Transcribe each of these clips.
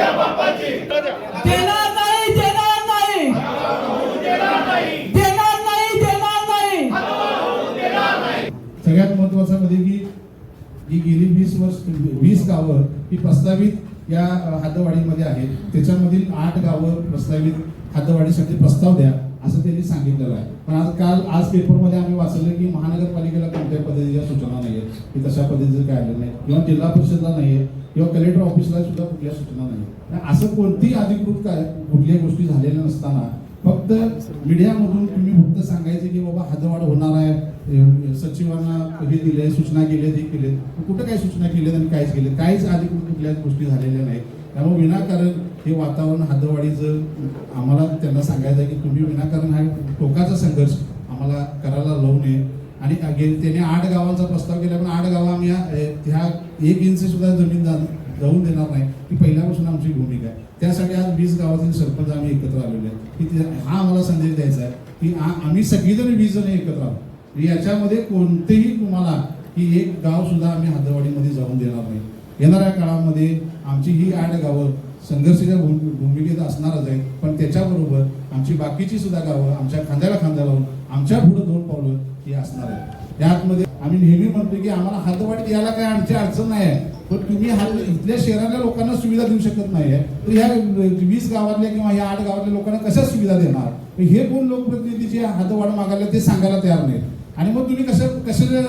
देणार नाही देणार नाही. देणार नाही देणार नाही. सगळ्यात महत्वाचं म्हणजे की ही गेली वीस वर्ष वीस गावं ही प्रस्तावित या अ, आहेत. त्याच्यामधील आठ गावं प्रस्तावित हद्दवाढीसाठी प्रस्ताव द्या असं त्यांनी सांगितलेलं आहे. पण आज काल आज पेपरमध्ये आम्ही वाचलं की महानगरपालिकेला कोणत्या पद्धतीच्या सूचना नाही आहेत की तशा पद्धतीचं काय आलं नाही. किंवा जिल्हा परिषदला नाही आहे किंवा कलेक्टर ऑफिसला सुद्धा कुठल्या सूचना नाही असं कोणतीही अधिकृत काय कुठल्याही गोष्टी झालेल्या नसताना फक्त मीडियामधून तुम्ही फक्त सांगायचे की बाबा हदवाढ होणार आहे सचिवांना हे दिले सूचना केल्या हे केले कुठं काय सूचना केल्या आणि काहीच केले काहीच अधिकृत कुठल्याच गोष्टी झालेल्या नाहीत. त्यामुळे विनाकारण हे वातावरण हद्दवाढीचं आम्हाला त्यांना सांगायचं आहे की तुम्ही विनाकारण हा टोकाचा संघर्ष आम्हाला करायला लावू नये. आणि त्याने आठ गावांचा प्रस्ताव केला पण आठ गावं आम्ही ह्या- एक इंच सुद्धा जमीन जा- जाऊन देणार नाही. ही पहिल्यापासून आमची भूमिका आहे. त्यासाठी आज वीस गावातील सरपंच आम्ही एकत्र आलेलो आहे की हा आम्हाला संदेश द्यायचा आहे की आम्ही सगळीजण वीस जण एकत्र आहोत. याच्यामध्ये कोणतेही तुम्हाला की एक गाव सुद्धा आम्ही हद्दवाडीमध्ये जाऊन देणार नाही. येणाऱ्या काळामध्ये आमची ही आठ गावं संघर्षाच्या भूमिकेत असणारच आहे. पण त्याच्याबरोबर आमची बाकीची सुद्धा गावं आमच्या खांद्याला खांदा लावून आमच्या पुढे दोन पावलं ही असणार आहे. त्यातमध्ये आम्ही नेहमी म्हणतो की आम्हाला हातवाट यायला काय आमची अडचण नाही आहे. पण तुम्ही हा इथल्या शहरातल्या लोकांना सुविधा देऊ शकत नाही आहे. तर ह्या वीस गावातल्या किंवा ह्या आठ गावातल्या लोकांना कशा सुविधा देणार? हे कोण लोकप्रतिनिधी जे हद्दवाढ मागायला ते सांगायला तयार नाहीत. आणि मग तुम्ही कसं कशाच्या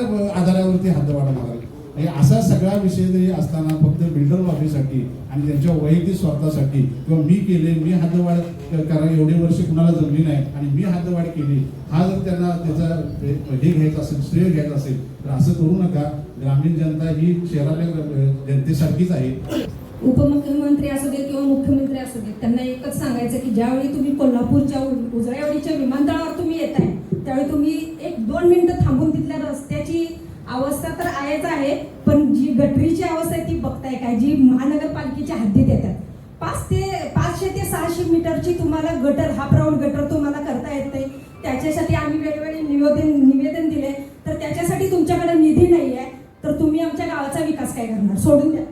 आधारावरती हद्दवाढ मागायला आणि असा सगळा विषय जरी असताना फक्त बिल्डर लॉबीसाठी आणि त्यांच्या वैयक्तिक स्वार्थासाठी किंवा मी केले मी हद्दवाढ करा एवढे वर्ष कुणाला जमली नाही आणि मी हद्दवाढ केली हा जर त्यांना त्याचा हे घ्यायचा असेल श्रेय घ्यायचा असेल तर असं करू नका. ग्रामीण जनता ही शहरातल्या जनतेसारखीच आहे. उपमुख्यमंत्री असू देत किंवा मुख्यमंत्री असू देत त्यांना एकच सांगायचं की ज्यावेळी तुम्ही कोल्हापूरच्या उ- उजळ्यावाडीच्या विमानतळावर तुम्ही येताय त्यावेळी तुम्ही एक दोन मिनिटं थांबून तिथल्या रस्त्या अवस्था तर आहेच आहे पण जी गटरीची अवस्था आहे ती बघताय काय? जी महानगरपालिकेच्या हद्दीत येतात. पाच ते पाचशे ते सहाशे मीटरची तुम्हाला गटर हाफ राऊंड गटर तुम्हाला करता येत नाही. त्याच्यासाठी आम्ही वेगवेगळे निवेदन निवेदन दिले तर त्याच्यासाठी तुमच्याकडे निधी नाही आहे तर तुम्ही आमच्या गावाचा विकास काय करणार? सोडून द्या.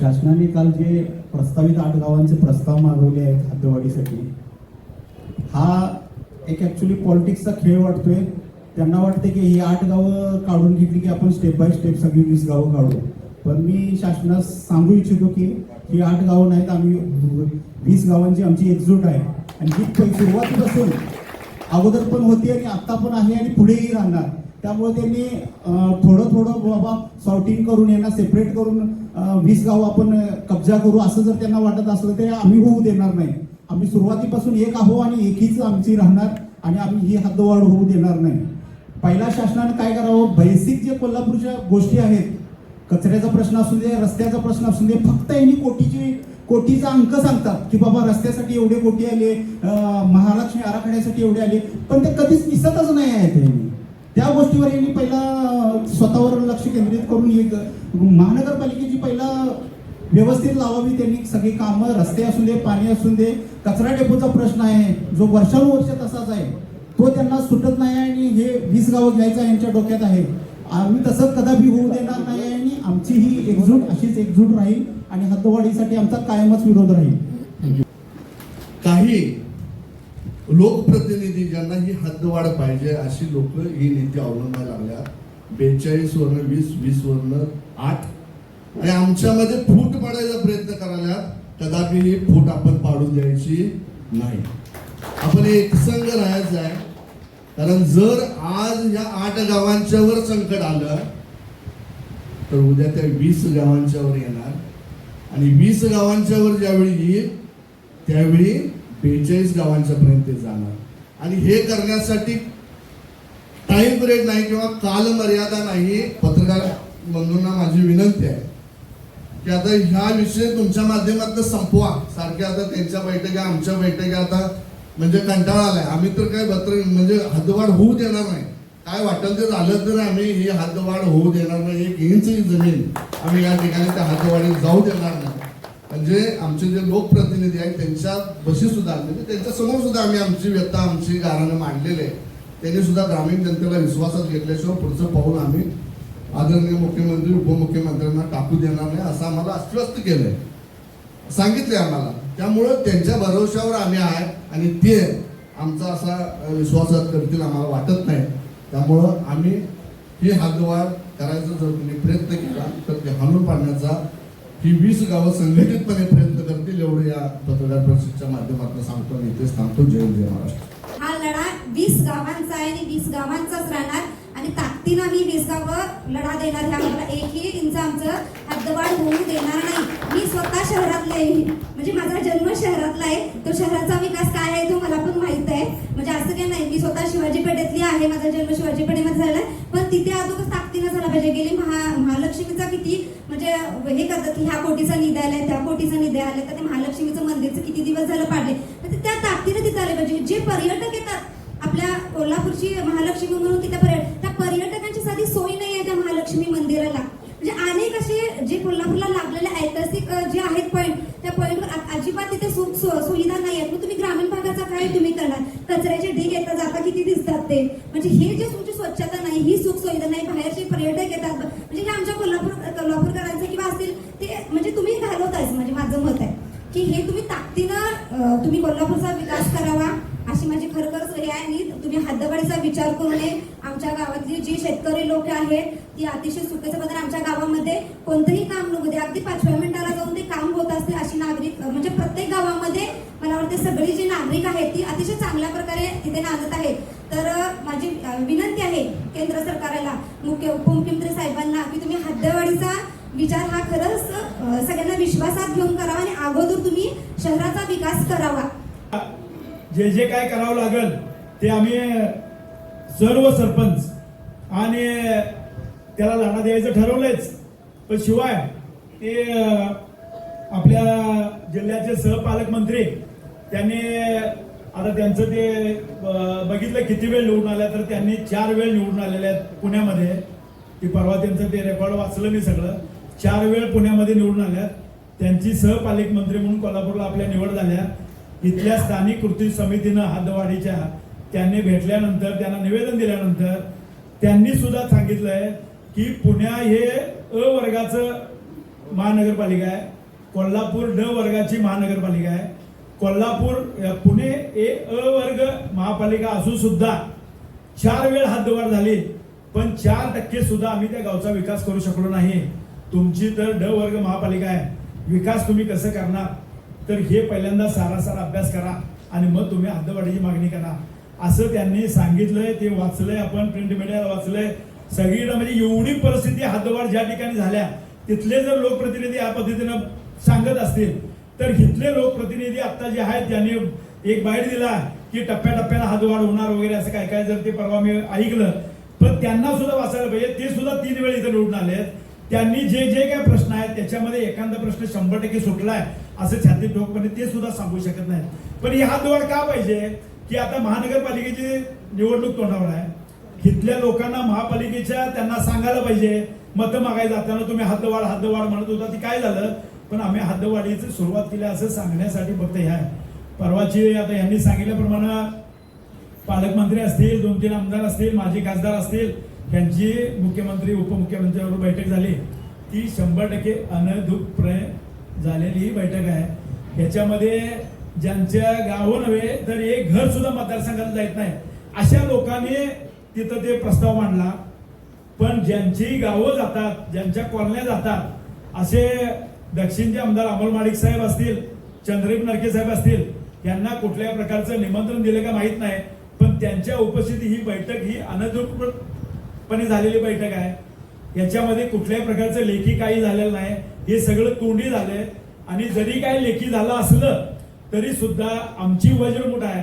शासनाने काल जे प्रस्तावित आठ गावांचे प्रस्ताव मागवले आहेत हद्दवाढीसाठी हा एक ॲक्च्युली पॉलिटिक्सचा खेळ वाटतोय. त्यांना वाटते की ही आठ गावं काढून घेतली की आपण स्टेप बाय स्टेप सगळी वीस गावं काढू. पण मी शासनास सांगू इच्छितो की ही आठ गावं नाहीत आम्ही वीस गावांची आमची एकजूट आहे. आणि ही सुरुवातीपासून अगोदर पण होती आणि आत्ता पण आहे आणि पुढेही राहणार. त्यामुळे त्यांनी थोडं थोडं बाबा सॉर्टिंग करून यांना सेपरेट करून वीस गाव आपण कब्जा करू असं जर त्यांना वाटत असलं तर आम्ही होऊ देणार नाही. आम्ही सुरुवातीपासून एक आहो आणि एकीच आमची राहणार आणि आम्ही ही हद्दवाढ होऊ देणार नाही. पहिला शासनाने काय करावं? बेसिक जे कोल्हापूरच्या गोष्टी आहेत कचऱ्याचा प्रश्न असू दे रस्त्याचा प्रश्न असू दे फक्त यांनी कोटीची कोटीचा अंक सांगतात की बाबा रस्त्यासाठी एवढे कोटी आले महालक्ष्मी आराखड्यासाठी एवढे आले पण ते कधीच दिसतच नाही आहेत यांनी त्या गोष्टीवर यांनी पहिला स्वतःवर लक्ष केंद्रित करून एक महानगरपालिकेची पहिला व्यवस्थित लावावी त्यांनी सगळी कामं रस्ते असू दे पाणी असू दे कचरा डेपोचा प्रश्न आहे जो वर्षानुवर्ष तसाच आहे तो त्यांना सुटत नाही आहे हे वीस गावं घ्यायचं यांच्या डोक्यात आहे. आम्ही तसं कदापि होऊ देणार नाही आणि आमची ही एकजूट अशीच एकजूट राहील आणि हद्दवाढीसाठी आमचा कायमच विरोध राहील. काही लोकप्रतिनिधी ज्यांना ही हद्दवाढ पाहिजे अशी लोक ही नीती अवलंबायला लागल्या. बेचाळीस वर्ण वीस वीस वर्ण आठ. आणि आमच्यामध्ये फूट पाडायचा प्रयत्न करायला कदापि ही फूट आपण पाडून द्यायची नाही. आपण एकसंग राहायचं आहे. कारण जर आज या आठ गावांच्यावर संकट आलं तर उद्या त्या वीस गावांच्यावर येणार. आणि वीस गावांच्यावर ज्यावेळी येईल त्यावेळी बेचाळीस गावांच्या पर्यंत ते जाणार. आणि हे करण्यासाठी टाइम पिरियड नाही किंवा कालमर्यादा नाही पत्रकार बंधूंना माझी विनंती आहे की आता ह्या विषय तुमच्या माध्यमातून संपवा. सारख्या आता त्यांच्या बैठका आमच्या बैठका आता म्हणजे कंटाळा आलाय. आम्ही तर काय बत्र म्हणजे हद्दवाढ होऊ देणार नाही. काय वाटेल ते झालं तर आम्ही ही हद्दवाढ होऊ देणार नाही. एक इंच जमीन आम्ही या ठिकाणी त्या हद्दवाढीत जाऊ देणार नाही. म्हणजे आमचे जे लोकप्रतिनिधी आहेत त्यांच्या बशी सुद्धा म्हणजे त्यांच्यासमोर सुद्धा आम्ही आमची व्यथा आमची गारानं मांडलेले आहे. त्यांनी सुद्धा ग्रामीण जनतेला विश्वासात घेतल्याशिवाय पुढचं पाहून आम्ही आदरणीय मुख्यमंत्री उपमुख्यमंत्र्यांना टाकू देणार नाही असं आम्हाला आश्वस्त केलंय. सांगितले आम्हाला. त्यामुळं त्यांच्या भरोश्यावर आम्ही आहे आणि ते आमचा असा विश्वासात करतील आम्हाला वाटत नाही. त्यामुळं आम्ही ही हद्दवाढ करायचा जर तुम्ही प्रयत्न केला तर ते हाणून पाडण्याचा ही वीस गावं संघटितपणे प्रयत्न करतील एवढं या पत्रकार परिषदेच्या माध्यमातून सांगतो आणि इथेच थांबतो. जय जय महाराष्ट्र. हा लढा वीस गावांचा आहे आणि वीस गावांचाच राहणार. आणि ताकदीनं आम्ही वीस गावं लढा देणार. ह्या एकही इंच आमचं हद्दवाढ होऊ देणार नाही. मी स्वतः शहरातले आहे. म्हणजे माझा जन्म शहरातला आहे. तो शहराचा विकास काय आहे तो मला पण माहीत आहे. म्हणजे असं काही नाही मी स्वतः शिवाजी पेठेतली आहे. माझा जन्म शिवाजी पेठेमध्ये आहे पण तिथे अजून ताकदीनं झाला पाहिजे. गेली महा महालक्ष्मीचा किती म्हणजे हे करतात की ह्या कोटीचा निधी आलाय त्या कोटीचा निधी आलाय. तर ते महालक्ष्मीचं मंदिरचं किती दिवस झालं पाडले. तर त्या ताकदीनं तिथं आले पाहिजे. जे पर्यटक येतात आपल्या कोल्हापूरची महालक्ष्मी म्हणून तिथे पर्यटक त्या पर्यटकांची साधी सोय नाही आहे त्या महालक्ष्मी मंदिर म्हणजे अनेक असे जे कोल्हापूरला लागलेले ऐतिहासिक जे आहेत पॉईंट त्या पॉईंटवर अजिबात तिथे सुख सुविधा नाही आहेत. मग तुम्ही ग्रामीण भागाचा काय तुम्ही करणार? कचऱ्याचे ढीग येतात जाता किती दिसतात ते? म्हणजे हे जे तुमची स्वच्छता नाही ही सुख सुविधा नाही बाहेरचे पर्यटक येतात. म्हणजे हे आमच्या कोल्हापूर कोल्हापूरकरांचे किंवा असतील ते म्हणजे तुम्ही घालवतायच म्हणजे माझं मत आहे. की हे तुम्ही ताकदीनं तुम्ही कोल्हापूरचा विकास करावा अशी माझी खरखर हे आहे. आणि तुम्ही हद्दवाढीचा विचार करू नये. आमच्या गावातली जी शेतकरी लोक आहेत ती अतिशय सुखाचं बदल आमच्या गावामध्ये कोणतंही काम नको दे अगदी पाचव्या मिनिटाला जाऊन ते काम होत असते अशी नागरिक म्हणजे प्रत्येक गावामध्ये मला वाटते सगळी जी नागरिक आहेत ती अतिशय चांगल्या प्रकारे तिथे नांदत आहेत. तर माझी विनंती आहे केंद्र सरकारला मुख्य उपमुख्यमंत्री साहेबांना की तुम्ही हद्दवाढीचा विचार हा खरंच सगळ्यांना विश्वासात घेऊन करावा आणि अगोदर तुम्ही शहराचा विकास करावा. जे जे काय करावं लागेल ते आम्ही सर्व सरपंच आणि त्याला लढा द्यायचं ठरवलंयच. पण शिवाय ते आपल्या जिल्ह्याचे सहपालकमंत्री त्यांनी आता त्यांचं ते बघितलं किती वेळ निवडून आल्या तर त्यांनी चार वेळ निवडून आलेले आहेत पुण्यामध्ये. ती परवा त्यांचं ते रेकॉर्ड वाचलं मी सगळं. चार वेळ पुण्यामध्ये निवडून आल्यात त्यांची सहपालकमंत्री म्हणून कोल्हापूरला आपल्या निवड झाल्या. इथल्या स्थानिक कृती समितीनं हातवाडीच्या त्यांनी भेटल्यानंतर त्यांना निवेदन दिल्यानंतर त्यांनी सुद्धा सांगितलंय की पुण्या हे अ वर्गाचं महानगरपालिका आहे. कोल्हापूर ड वर्गाची महानगरपालिका आहे. कोल्हापूर पुणे हे अ वर्ग महापालिका असून सुद्धा चार वेळ हद्दवाढ झाली पण चार टक्के सुद्धा आम्ही त्या गावचा विकास करू शकलो नाही. तुमची तर ड वर्ग महापालिका आहे. विकास तुम्ही कसं करणार? तर हे पहिल्यांदा सारासार अभ्यास करा आणि मग तुम्ही हद्दवाढीची मागणी करा. असं त्यांनी सांगितलंय ते वाचलंय आपण प्रिंट मीडियाला वाचलंय. सगळीकडे म्हणजे एवढी परिस्थिती हद्दवाढ ज्या ठिकाणी झाल्या तिथले जर लोकप्रतिनिधी या पद्धतीनं सांगत असतील तर इथले लोकप्रतिनिधी आता जे आहेत त्यांनी एक बाईट दिला की टप्प्याटप्प्यानं हद्दवाढ होणार वगैरे असं काय काय जर ते परवा मी ऐकलं पण त्यांना सुद्धा वाचायला पाहिजे. ते सुद्धा तीन वेळ इथं निवडून आले त्यांनी जे जे काय प्रश्न आहेत त्याच्यामध्ये एखादा प्रश्न शंभर टक्के सुटलाय असं छाती ठोकपणे म्हणजे ते सुद्धा सांगू शकत नाही पण ही हद्दवाढ का पाहिजे? की आता महानगरपालिकेची निवडणूक तोंडावर आहे. इथल्या लोकांना महापालिकेच्या त्यांना सांगायला पाहिजे. मतं मागायला जाताना तुम्ही हद्दवाढ हद्दवाढ म्हणत होता ती काय झालं? पण आम्ही हद्दवाढीची सुरुवात केली असं सांगण्यासाठी फक्त ह्या परवाची आता यांनी सांगितल्याप्रमाणे पालकमंत्री असतील दोन तीन आमदार असतील माजी खासदार असतील यांची मुख्यमंत्री उपमुख्यमंत्र्यांबरोबर बैठक झाली. ती शंभर टक्के अनधिकृतपणे झालेली ही बैठक आहे. याच्यामध्ये ज्यांच्या गावं नव्हे तर एक घर सुद्धा मतदारसंघात जात नाही. अशा लोकांनी तिथं ते प्रस्ताव मांडला. पण ज्यांची गावं जातात ज्यांच्या कॉलन्या जातात असे दक्षिणचे आमदार अमोल माडिक साहेब असतील चंद्रदीप नरके साहेब असतील यांना कुठल्या प्रकारचं निमंत्रण दिलं का माहीत नाही. पण त्यांच्या उपस्थिती ही बैठक ही अनधिकृतपणे झालेली बैठक आहे. याच्यामध्ये कुठल्याही प्रकारचं लेखी काही झालेलं नाही. हे सगळं तोंडी झालंय. आणि जरी काही लेखी झालं असलं तरी सुद्धा आमची वज्रमुठ आहे.